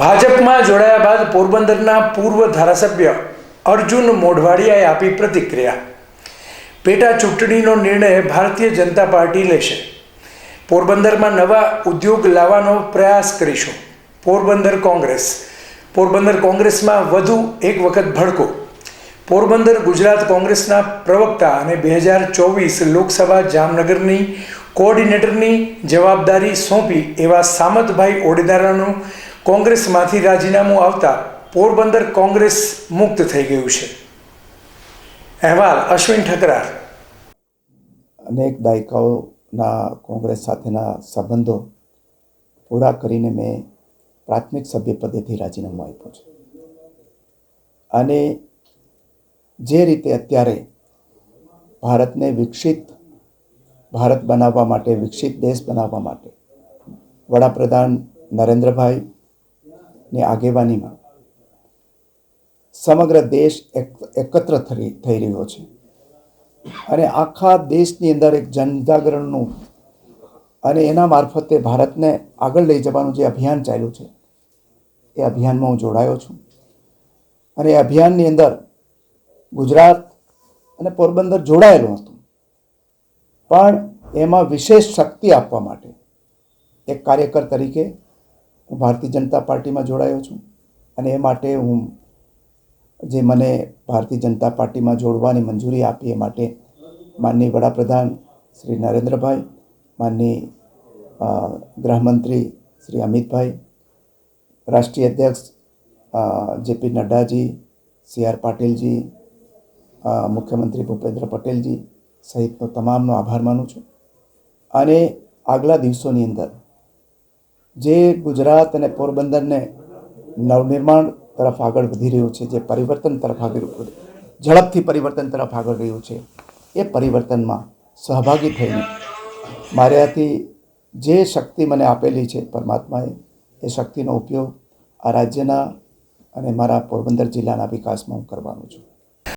ભાજપમાં જોડાયા બાદ પોરબંદરના પૂર્વ ધારાસભ્ય અર્જુન મોઢવાડિયાએ આપી પ્રતિક્રિયા. પેટા ચૂંટણીનો નિર્ણય ભારતીય જનતા પાર્ટી લેશે. પોરબંદરમાં નવા ઉદ્યોગ લાવવાનો પ્રયાસ કરીશું. પોરબંદર કોંગ્રેસ. પોરબંદર કોંગ્રેસમાં વધુ એક વખત ભડકો. પોરબંદર ગુજરાત કોંગ્રેસના પ્રવક્તા અને બે હજાર ચોવીસ લોકસભા જામનગરની કોઓર્ડિનેટરની જવાબદારી સોંપી એવા સામતભાઈ ઓડેદારાનું કોંગ્રેસમાંથી રાજીનામું આવતા પોરબંદર કોંગ્રેસ મુક્ત થઈ ગયું છે. અહેવાલ અશ્વિન ઠકરાર. અનેક દાયકાઓના કોંગ્રેસ સાથેના સંબંધો પૂરા કરીને મેં પ્રાથમિક સભ્ય પદેથી રાજીનામું આપ્યું છે. અને જે રીતે અત્યારે ભારતને વિકસિત, ભારત બનાવવા માટે, વિકસિત દેશ બનાવવા માટે વડાપ્રધાન નરેન્દ્રભાઈની આગેવાનીમાં સમગ્ર દેશ એક, એકત્ર થઈ રહ્યો છે. અને આખા દેશની અંદર એક જનજાગરણનું અને એના મારફતે ભારતને આગળ લઈ જવાનું જે અભિયાન ચાલ્યું છે, એ અભિયાનમાં હું જોડાયો છું. અને એ અભિયાનની અંદર ગુજરાત અને પોરબંદર જોડાયેલું હતું. પણ એમાં વિશેષ શક્તિ આપવા માટે એક કાર્યકર તરીકે ભારતીય જનતા પાર્ટીમાં જોડાયો છું અને એ માટે હું જે મને ભારતીય જનતા પાર્ટીમાં જોડવાની મંજૂરી આપી એ માટે માનનીય વડાપ્રધાન શ્રી નરેન્દ્રભાઈ માનની ગૃહમંત્રી શ્રી અમિતભાઈ, રાષ્ટ્રીય અધ્યક્ષ જેપી નડ્ડાજી, સી આર પાટીલજી મુખ્યમંત્રી ભૂપેન્દ્ર પટેલજી સહિતનો તમામનો આભાર માનું છું. અને આગલા દિવસોની અંદર જે ગુજરાત અને પોરબંદરને નવનિર્માણ તરફ આગળ વધી રહ્યું છે, જે પરિવર્તન તરફ આગળ ઝડપથી પરિવર્તન તરફ આગળ રહ્યું છે, એ પરિવર્તનમાં સહભાગી થઈને મારાથી જે શક્તિ મને આપેલી છે પરમાત્માએ, એ શક્તિનો ઉપયોગ આ રાજ્યના અને મારા પોરબંદર જિલ્લાના વિકાસમાં હું કરવાનો છું.